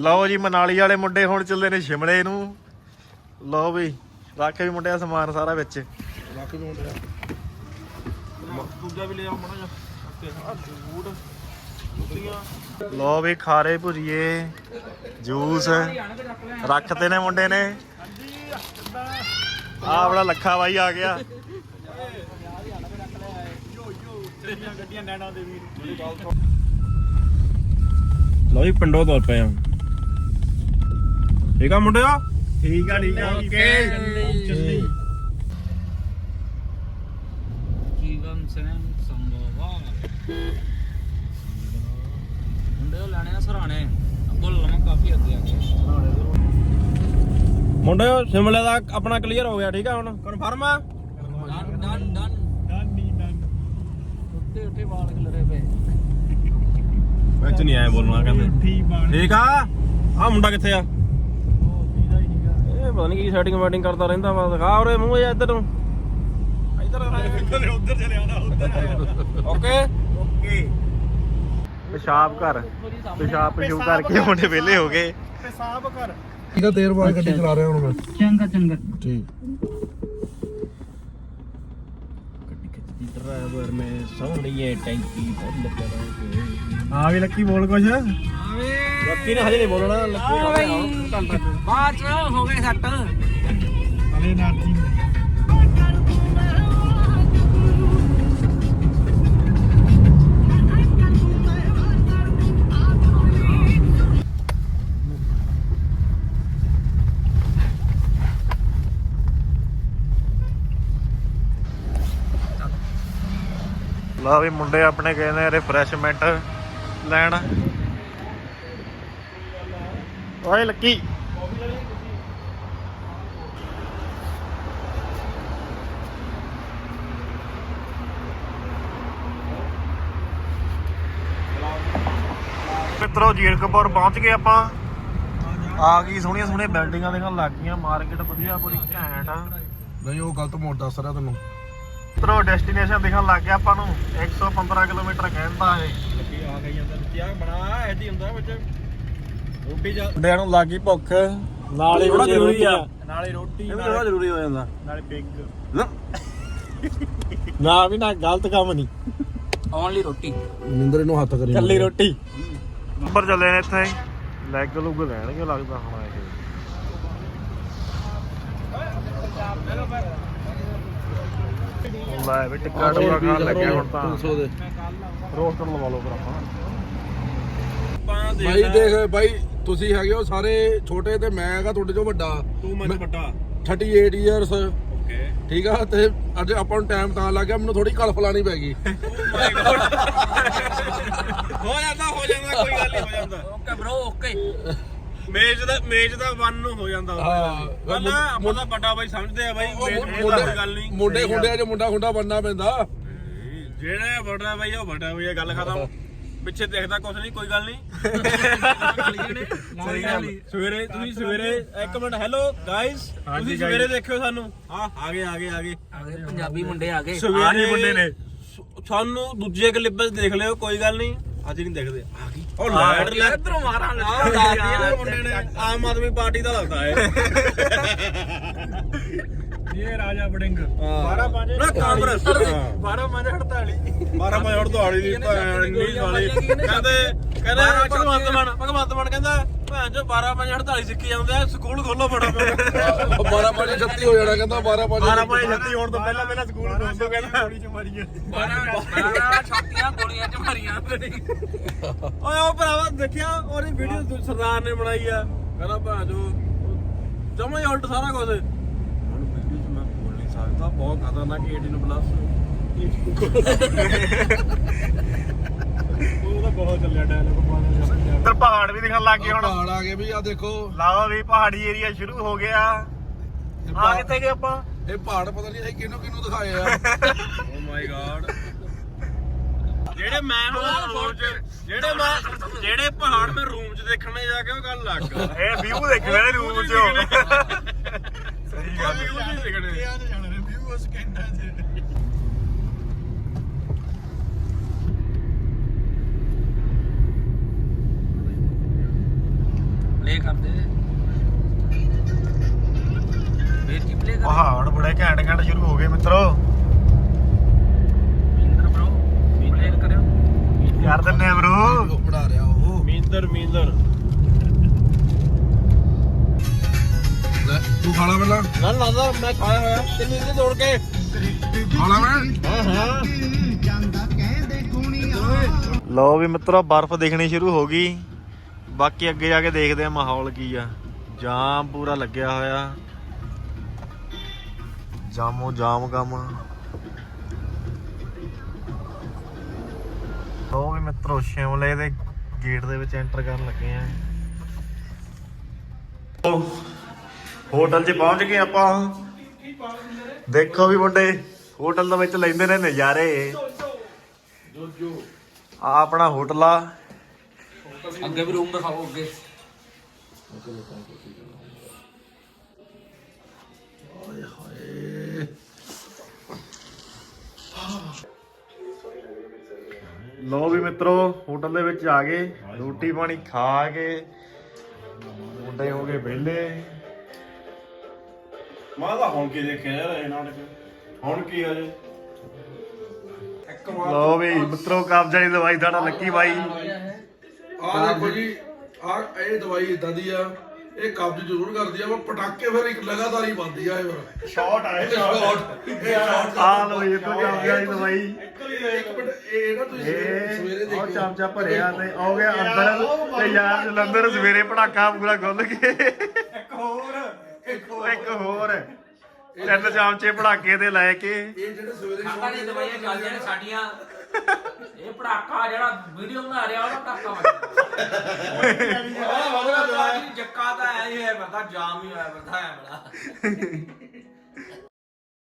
ਲਓ ਜੀ ਮਨਾਲੀ ਵਾਲੇ ਮੁੰਡੇ ਹੁਣ ਚੱਲੇ ਨੇ ਸ਼ਿਮਲੇ ਨੂੰ। ਲਓ ਵੀ ਰੱਖ ਵੀ ਮੁੰਡਿਆ ਸਮਾਨ ਸਾਰਾ ਵਿੱਚ। ਰੱਖ ਦੋ। ਮੁੰਡਿਆ ਦੂਜਾ ਵੀ ਲੈ ਆਓ ਜਾ ਤੇ ਆ ਵੀ ਖਾਰੇ ਭੁਜੀਏ ਜੂਸ ਰੱਖਤੇ ਨੇ ਮੁੰਡੇ ਨੇ। ਆ ਬੜਾ ਲੱਖਾ ਬਾਈ ਆ ਗਿਆ। ਲਓ ਜੀ ਪਿੰਡੋਂ ਤੁਰ ਪਏ ਆ। ਠੀਕ ਆ ਮੁੰਡਿਆ ਠੀਕ ਆ ਠੀਕ ਆ। ਚੱਲੀ। ਜੀਵਨ ਸਨਮ ਸੰਭਵਾ। ਮੁੰਡੇ ਉਹ ਲੈਣੇ ਆ ਸਰਾਣੇ। ਅੱਗੋਂ ਲਵਾਂ ਕਾਫੀ ਅੱਗੇ ਆ ਗਏ ਮੁੰਡਿਓ ਸ਼ਿਮਲੇ ਦਾ ਆਪਣਾ ਕਲੀਅਰ ਹੋ ਗਿਆ ਠੀਕ ਆ ਹੁਣ? ਕਨਫਰਮ ਆ? ਡਨ ਡਨ ਡਨ ਉੱਤੇ ਉੱਤੇ ਵਾਲ ਖਿਲਰੇ ਪਏ। ਵਿੱਚ ਨਹੀਂ ਆਏ ਬੋਲਣਾ ਕਹਿੰਦੇ। ਠੀਕ ਆ? ਆ ਮੁੰਡਾ ਕਿੱਥੇ ਆ? ਪਤਾ ਨਹੀਂ ਕੀ ਸੈਟਿੰਗ ਵੈਟਿੰਗ ਕਰਦਾ ਰਹਿੰਦਾ ਵਾ ਦਿਖਾ ਉਰੇ ਮੂੰਹ ਜਿਹਾ ਇੱਧਰ ਨੂੰ। ਇੱਧਰ ਉਧਰ ਚਲੇ ਆਉਣਾ ਉਧਰ ਓਕੇ? ਓਕੇ। ਪਿਸ਼ਾਬ ਕਰ। ਪਿਸ਼ਾਬ ਪਿਸ਼ੂ ਕਰਕੇ ਮੁੰਡੇ ਵਿਹਲੇ ਹੋ ਗਏ। ਪਿਸ਼ਾਬ ਕਰ। ਆ ਤੇਰ ਕੇ ਗੱਡੀ ਚਲਾ ਰਿਹਾ ਹੁਣ ਮੈਂ। ਚੰਗਾ ਚੰਗਾ। ਠੀਕ ਗੱਡੀ ਖਿੱਚਦੀ ਡਰਾਈਵਰ ਮੈਂ ਸੋਹਣੀਏ ਟੈਂਕੀ ਫੁੱਲ ਕਰਾਂਗੇ। ਆ ਵੀ ਲੱਕੀ ਬੋਲ ਕੁਛ। ਆਵੇ ਲੱਕੀ ਨੇ ਹਜੇ ਨਹੀਂ ਬੋਲਣਾ ਲੱਕੀ ਬਾਅਦ ਚ ਹੋ ਗਏ ਸੱਟ। ਹਲੇ ਨਾਰਜੀ ਲਾ ਵੀ ਮੁੰਡੇ ਆਪਣੇ ਗਏ ਨੇ ਰਿਫਰੈਸ਼ਮੈਂਟ ਲੈਣ। ਓਏ ਲੱਕੀ। ਮਿੱਤਰੋ ਜੀਰਕਪੁਰ ਪਹੁੰਚ ਗਏ ਆਪਾਂ। ਆ ਗਈ ਸੋਹਣੀਆਂ ਸੋਹਣੀਆਂ ਬਿਲਡਿੰਗਾਂ ਦੇਖਣ ਲੱਗ ਗਈਆਂ। ਮਾਰਕੀਟ ਵਧੀਆ, ਬੜੀ ਘੈਂਟ ਨਹੀਂ, ਉਹ ਗਲਤ ਮੋੜ ਦੱਸ ਰਿਹਾ ਤੈਨੂੰ। ਮਿੱਤਰੋ ਡੈਸਟੀਨੇਸ਼ਨ ਦਿਖਣ ਲੱਗ ਗਿਆ ਆਪਾਂ ਨੂੰ। 115 ਕਿਲੋਮੀਟਰ ਕਹਿੰਦਾ ਇਹ। ਲੱਕੀ ਆ ਗਈ ਆ ਬਣਾ ਐਡੀ ਹੁੰਦਾ ਵਿੱਚ। ਰੋਟੀ ਜਾ ਮੁੰਡਿਆਂ ਨੂੰ ਲੱਗੀ ਭੁੱਖ। ਨਾਲ ਹੀ ਜ਼ਰੂਰੀ ਆ। ਨਾਲੇ ਰੋਟੀ ਇਹ ਵੀ ਥੋੜਾ ਜ਼ਰੂਰੀ ਹੋ ਜਾਂਦਾ। ਨਾਲੇ ਪਿੱਗ ਨਾ। ਵੀ ਨਾ ਗਲਤ ਕੰਮ ਨਹੀਂ। ਓਨਲੀ ਰੋਟੀ। ਨਿੰਦਰ ਨੂੰ ਹੱਥ ਕਰੀ ਕੱਲੀ ਰੋਟੀ। ਉੱਪਰ ਚੱਲੇ ਨੇ ਇੱਥੇ। ਲੈਗ ਲੁੱਗ ਲੈਣਗੇ ਲੱਗਦਾ ਹੁਣ ਇਹ। ਲੈ ਵੀ ਟਿੱਕਾ ਟੁਕਾ ਖਾਣ ਲੱਗਿਆ ਹੁਣ ਤਾਂ। 300 ਦੇ ਰੋਸਟਰ ਲਵਾ ਲਓ ਫਿਰ ਆਪਾਂ। ਆਪਾਂ ਦੇਖ ਬਾਈ ਲੈ, ਦੇਖ ਬਾਈ ਤੁਸੀਂ ਹੈਗੇ ਹੋ ਸਾਰੇ ਛੋਟੇ ਤੇ ਮੈਂ ਹੈਗਾ ਤੁਹਾਡੇ ਚੋਂ ਵੱਡਾ। ਤੂੰ ਮੈਨੂੰ ਵੱਡਾ। 38 ਇਅਰਸ ਓਕੇ। ਠੀਕ ਆ ਤੇ ਅੱਜ ਆਪਾਂ ਨੂੰ ਟਾਈਮ ਤਾਂ ਲੱਗ ਗਿਆ ਮੈਨੂੰ ਥੋੜੀ ਕਲਫ ਲਾਣੀ ਪੈ ਗਈ। ਗੋਡ ਹੋ ਜਾਂਦਾ ਹੋ ਜਾਂਦਾ ਕੋਈ ਗੱਲ ਨਹੀਂ ਹੋ ਜਾਂਦਾ। Okay bro okay. ਮੇਜ ਦਾ ਮੇਜ ਦਾ ਵਨ ਨੂੰ ਹੋ ਜਾਂਦਾ ਹਾਂ। ਗੱਲ ਆਪਾਂ ਤਾਂ ਵੱਡਾ ਬਾਈ ਸਮਝਦੇ ਆ ਬਾਈ ਮੇਜ ਕੋਈ ਗੱਲ ਨਹੀਂ। ਮੁੰਡੇ ਖੁੰਡਿਆਂ 'ਚ ਮੁੰਡਾ ਖੁੰਡਾ ਬਣਨਾ ਪੈਂਦਾ। ਜਿਹੜਾ ਵੱਡਾ ਬਾਈ ਉਹ ਵੱਡਾ ਬਾਈ ਗੱਲ ਖਤਮ। ਪਿੱਛੇ ਦੇਖਦਾ ਕੁਛ ਨਹੀਂ ਕੋਈ ਗੱਲ ਨਹੀਂ। ਸਹੀ ਗੱਲ। ਸਵੇਰੇ ਤੁਸੀਂ ਸਵੇਰੇ ਇੱਕ ਮਿੰਟ ਹੈਲੋ ਗਾਇਸ ਤੁਸੀਂ ਸਵੇਰੇ ਦੇਖਿਓ ਸਾਨੂੰ। ਹਾਂ ਆ ਗਏ ਆ ਗਏ ਆ ਗਏ। ਪੰਜਾਬੀ ਮੁੰਡੇ ਆ ਗਏ। ਆਹ ਮੁੰਡੇ ਨੇ। ਸਾਨੂੰ ਦੂਜੇ ਕਲਿੱਪ 'ਚ ਦੇਖ ਲਿਓ ਕੋਈ ਗੱਲ ਨਹੀਂ। ਅੱਜ ਨਹੀਂ ਦੇਖਦੇ ਆ ਉਹ ਲਾਈਟ ਲੈ ਇਧਰੋਂ ਮਾਰਾਂ ਆਹ ਦੱਸਦੀ ਆ ਮੁੰਡੇ ਨੇ। ਆਮ ਆਦਮੀ ਪਾਰਟੀ ਦਾ ਲੱਗਦਾ ਹੈ ਇਹ ਰਾਜਾ ਬੜਿੰਗ ਨਾ ਕਾਂਗਰਸ। 12 5 48 12 ਪੰਜ ਹੜਤਾਲੀ ਦੀ ਭੈਣ ਇੰਗਲਿਸ਼ ਵਾਲੀ। ਕਹਿੰਦੇ ਕਹਿੰਦੇ ਭਗਵੰਤ ਮਾਨ ਭਗਵੰਤ ਮਾਨ ਚੋ 12 ਪੰਜ 48 ਸਿੱਖੀ ਜਾਂਦੇ ਆ ਸਕੂਲ ਖੋਲੋ ਬੜਾ 12 5 36 ਹੋ ਜਾਣਾ ਕਹਿੰਦਾ 12 5 12 5 36 ਹੋਣ ਤੋਂ ਪਹਿਲਾਂ ਪਹਿਲਾਂ ਸਕੂਲ ਖੋਲ ਕਹਿੰਦਾ ਗੋਲੀ ਚ ਮਾਰੀਏ 12 ਛਾਤੀਆਂ ਗੋਲੀਆਂ ਚ ਮਾਰੀਆਂ ਓਏ ਉਹ ਭਰਾਵਾ ਦੇਖਿਆ ਉਹਦੀ ਵੀਡੀਓ ਸਰਦਾਰ ਨੇ ਬਣਾਈ ਆ। ਕਹਿੰਦਾ ਚੋ ਜਮਾ ਹੀ ਉਲਟ ਸਾਰਾ ਕੁਝ ਹੁਣ ਵੀਡੀਓ ਚ ਮੈਂ ਬੋਲ ਨਹੀਂ ਸਕਦਾ ਬਹੁਤ ਖਤਰਨਾਕ 18 ਪਲੱਸ ਉਹ ਤਾਂ ਬਹੁਤ ਚੱਲਿਆ ਡਾਇਲੌਗ ਤੇ ਪਹਾੜ ਵੀ ਦਿਖਣ ਲੱਗ ਗਏ ਹੁਣ। ਪਹਾੜ ਆ ਗਏ ਵੀ ਆ ਦੇਖੋ। ਲਾਓ ਵੀ ਪਹਾੜੀ ਏਰੀਆ ਸ਼ੁਰੂ ਹੋ ਗਿਆ। ਇਹ ਆ ਕਿੱਥੇ ਗਏ ਆਪਾਂ? ਇਹ ਪਹਾੜ ਪਤਾ ਨਹੀਂ ਇਹ ਕਿਹਨੂੰ ਕਿਹਨੂੰ ਦਿਖਾਏ ਆ। ਓ ਮਾਈ ਗॉड ਜਿਹੜੇ ਮੈਂ ਹੁਣ ਰੂਮ ਚ ਜਿਹੜੇ ਮੈਂ ਜਿਹੜੇ ਪਹਾੜ ਮੈਂ ਰੂਮ ਚ ਦੇਖਣੇ ਜਾ ਕੇ ਉਹ ਗੱਲ ਲੱਗ ਇਹ ਵਿਊ ਦੇਖਣਾ ਨੇ ਰੂਮ ਚੋਂ। ਸਹੀ ਗੱਲ ਹੈ। ਦੇਖਣੇ। ਜਾਣਾ ਨੇ ਵਿਊ ਉਸ ਕੈਂਟਾਂ 'ਚ ਪਲੇ ਕਰਦੇ ਫੇਰ ਕੀ ਪਲੇ ਕਰ ਪਹਾੜ ਬੜੇ ਘੈਂਟ ਘੈਂਟ ਸ਼ੁਰੂ ਹੋ ਗਏ ਮਿੱਤਰੋ। ਕਰ ਦਿੰਨੇ ਆ ਬ్రో ਬਣਾ ਰਿਹਾ ਉਹ। ਮੀਂਦਰ ਮੀਂਦਰ ਲੈ ਤੂੰ ਖਾਣਾ ਪਹਿਲਾਂ। ਨਾ ਲਾਦਾ ਮੈਂ ਖਾਇਆ ਹੋਇਆ। ਤੈਨੂੰ ਇਹਦੇ ਤੋੜ ਕੇ। ਖਾਣਾ ਮੈਂ। ਹਾਂ ਹਾਂ। ਲਓ ਵੀ ਮਿੱਤਰੋ ਬਰਫ਼ ਦਿਖਣੀ ਸ਼ੁਰੂ ਹੋ ਗਈ। ਬਾਕੀ ਅੱਗੇ ਜਾ ਕੇ ਦੇਖਦੇ ਆ ਮਾਹੌਲ ਕੀ ਆ। ਜਾਮ ਪੂਰਾ ਲੱਗਿਆ ਹੋਇਆ। ਜਾਮੋ ਜਾਮ ਕੰਮ। ਲਓ ਵੀ ਮਿੱਤਰੋ ਸ਼ਿਮਲੇ ਦੇ ਗੇਟ ਦੇ ਵਿੱਚ ਐਂਟਰ ਕਰਨ ਲੱਗੇ ਆ। ਹੋਟਲ 'ਚ ਪਹੁੰਚ ਗਏ ਆਪਾਂ। ਦੇਖੋ ਵੀ ਮੁੰਡੇ ਹੋਟਲ ਦੇ ਵਿੱਚ ਲੈਂਦੇ ਨੇ ਨਜ਼ਾਰੇ। ਆ ਆਪਣਾ ਹੋਟਲ ਆ। ਅੱਗੇ ਵੀ ਰੂਮ ਦਿਖਾਓ ਅੱਗੇ। ਲੋ ਵੀ ਮਿੱਤਰੋ ਹੋਟਲ ਦੇ ਵਿੱਚ ਆ ਗਏ। ਰੋਟੀ ਪਾਣੀ ਖਾ ਕੇ ਮੁੰਡੇ ਹੋ ਗਏ ਵਿਹਲੇ। ਮੈਂ ਤਾਂ ਹੁਣ ਕੀ ਦੇਖਿਆ ਯਾਰ ਇਹ ਨਾਟਕ? ਹੁਣ ਕੀ ਹਜੇ ਇੱਕ ਵਾਰ ਲੋ ਵੀ ਮਿੱਤਰੋ ਕਬਜ਼ਾ ਦੀ ਦਵਾਈ ਸਾਡਾ ਲੱਕੀ ਬਾਈ। ਆ ਦੇਖੋ ਜੀ ਆ ਇਹ ਦਵਾਈ ਇਦਾਂ ਦੀ ਆ ਇਹ ਕਬਜ਼ ਜ਼ਰੂਰ ਕਰਦੀ ਆ ਪਰ ਪਟਾਕੇ ਫਿਰ ਇੱਕ ਲਗਾਤਾਰ ਹੀ ਬੰਦੀ ਆ ਇਹ ਫਿਰ ਆਏ ਸ਼ਾਟ ਇਹ ਸ਼ਾਟ ਆ ਲੋ ਇਹ ਤੋਂ ਕਬਜ਼ਾ ਦੀ ਦਵਾਈ। ਇੱਕ ਮਿੰਟ ਇਹ ਨਾ ਤੁਸੀਂ ਸਵੇਰੇ ਇਹ ਉਹ ਦੇਖਿਓ। ਚਮਚਾ ਭਰਿਆ ਤੇ ਹੋ ਗਿਆ ਅੰਦਰ ਤੇ ਯਾਰ ਜਲੰਧਰ ਸਵੇਰੇ ਪਟਾਕਾ ਪੂਰਾ ਖੁੱਲ ਕੇ। ਇੱਕ ਹੋਰ ਇੱਕ ਹੋਰ। ਇੱਕ ਹੋਰ। ਤਿੰਨ ਚਮਚੇ ਪਟਾਕੇ ਦੇ ਲੈ ਕੇ। ਇਹ ਜਿਹੜੇ ਸਵੇਰੇ ਕਾਕਾ ਦੀ ਦਵਾਈਆਂ ਚੱਲਦੀਆਂ ਨੇ ਸਾਡੀਆਂ ਇਹ ਪੜਾਕਾ ਜਿਹੜਾ ਵੀਡੀਓ ਬਣਾ ਰਿਹਾ ਉਹਦਾ ਪੜਾਕਾ ਵੱਜਦਾ ਜੱਕਾ ਤਾਂ ਐ ਹੀ ਹੈ ਪਤਾ ਜਾਮ ਹੀ ਹੋਇਆ ਪਤਾ ਹੈ ਬੜਾ।